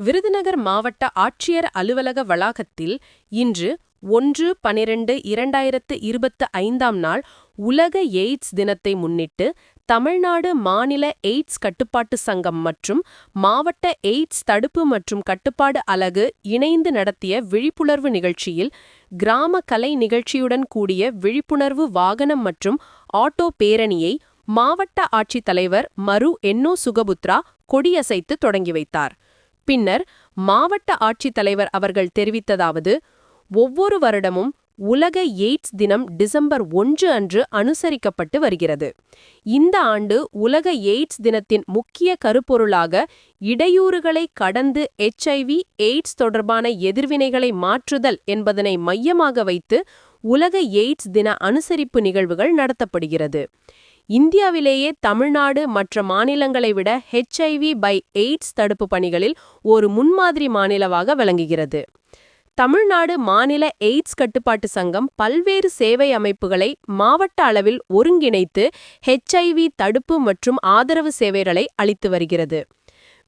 விருதுநகர் மாவட்ட ஆட்சியர் அலுவலக வளாகத்தில் இன்று ஒன்று பனிரெண்டு இரண்டாயிரத்து இருபத்து ஐந்தாம் நாள் உலக எய்ட்ஸ் தினத்தை முன்னிட்டு தமிழ்நாடு மாநில எய்ட்ஸ் கட்டுப்பாட்டு சங்கம் மற்றும் மாவட்ட எய்ட்ஸ் தடுப்பு மற்றும் கட்டுப்பாடு அலகு இணைந்து நடத்திய விழிப்புணர்வு நிகழ்ச்சியில் கிராம கலை நிகழ்ச்சியுடன் கூடிய விழிப்புணர்வு வாகனம் மற்றும் ஆட்டோ பேரணியை மாவட்ட ஆட்சித்தலைவர் மரு என்னோ சுகபுத்ரா கொடியசைத்து தொடங்கி வைத்தார். பின்னர் மாவட்ட ஆட்சித்தலைவர் அவர்கள் தெரிவித்ததாவது ஒவ்வொரு வருடமும் உலக எய்ட்ஸ் தினம் டிசம்பர் ஒன்று அன்று அனுசரிக்கப்பட்டு வருகிறது. இந்த ஆண்டு உலக எய்ட்ஸ் தினத்தின் முக்கிய கருப்பொருளாக இடையூறுகளை கடந்து எச்ஐவி எய்ட்ஸ் தொடர்பான எதிர்வினைகளை மாற்றுதல் என்பதனை மையமாக வைத்து உலக எய்ட்ஸ் தின அனுசரிப்பு நிகழ்வுகள் நடத்தப்படுகிறது. இந்தியாவிலேயே தமிழ்நாடு மற்ற மாநிலங்களை விட ஹெச்ஐவி பை எய்ட்ஸ் தடுப்பு பணிகளில் ஒரு முன்மாதிரி மாநிலமாக விளங்குகிறது. தமிழ்நாடு மாநில எய்ட்ஸ் கட்டுப்பாட்டு சங்கம் பல்வேறு சேவை அமைப்புகளை மாவட்ட அளவில் ஒருங்கிணைத்து ஹெச்ஐவி தடுப்பு மற்றும் ஆதரவு சேவைகளை அளித்து வருகிறது.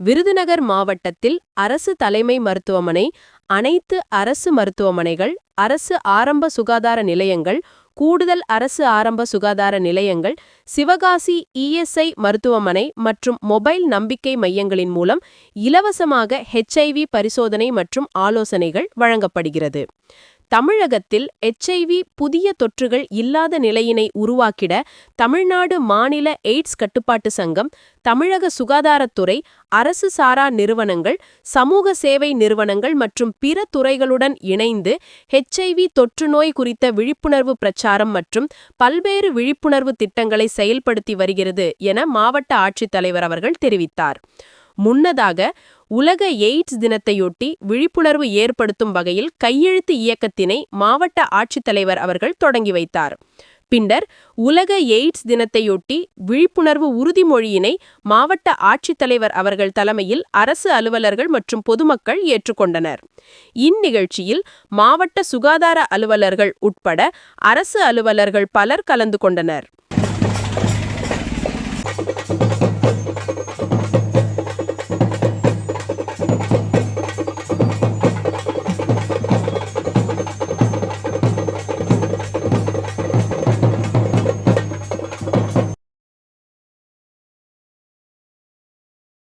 விருதுநகர் மாவட்டத்தில் அரசு தலைமை மருத்துவமனை அனைத்து அரசு மருத்துவமனைகள் அரசு ஆரம்ப சுகாதார நிலையங்கள் கூடுதல் அரசு ஆரம்ப சுகாதார நிலையங்கள் சிவகாசி இஎஸ்ஐ மருத்துவமனை மற்றும் மொபைல் நம்பிக்கை மையங்களின் மூலம் இலவசமாக ஹெச்ஐவி பரிசோதனை மற்றும் ஆலோசனைகள் வழங்கப்படுகிறது. தமிழகத்தில் எச்ஐவி புதிய தொற்றுகள் இல்லாத நிலையினை உருவாக்கிட தமிழ்நாடு மாநில எய்ட்ஸ் கட்டுப்பாட்டு சங்கம் தமிழக சுகாதாரத்துறை அரசு சாரா நிறுவனங்கள் சமூக சேவை நிறுவனங்கள் மற்றும் பிற துறைகளுடன் இணைந்து ஹெச்ஐவி தொற்று நோய் குறித்த விழிப்புணர்வு பிரச்சாரம் மற்றும் பல்வேறு விழிப்புணர்வு திட்டங்களை செயல்படுத்தி வருகிறது என மாவட்ட ஆட்சித்தலைவர் அவர்கள் தெரிவித்தார். முன்னதாக உலக எய்ட்ஸ் தினத்தையொட்டி விழிப்புணர்வு ஏற்படுத்தும் வகையில் கையெழுத்து இயக்கத்தினை மாவட்ட ஆட்சித்தலைவர் அவர்கள் தொடங்கி வைத்தார். பின்னர் உலக எய்ட்ஸ் தினத்தையொட்டி விழிப்புணர்வு உறுதிமொழியினை மாவட்ட ஆட்சித்தலைவர் அவர்கள் தலைமையில் அரசு அலுவலர்கள் மற்றும் பொதுமக்கள் ஏற்றுக்கொண்டனர். இந்நிகழ்ச்சியில் மாவட்ட சுகாதார அலுவலர்கள் உட்பட அரசு அலுவலர்கள் பலர் கலந்து கொண்டனர்.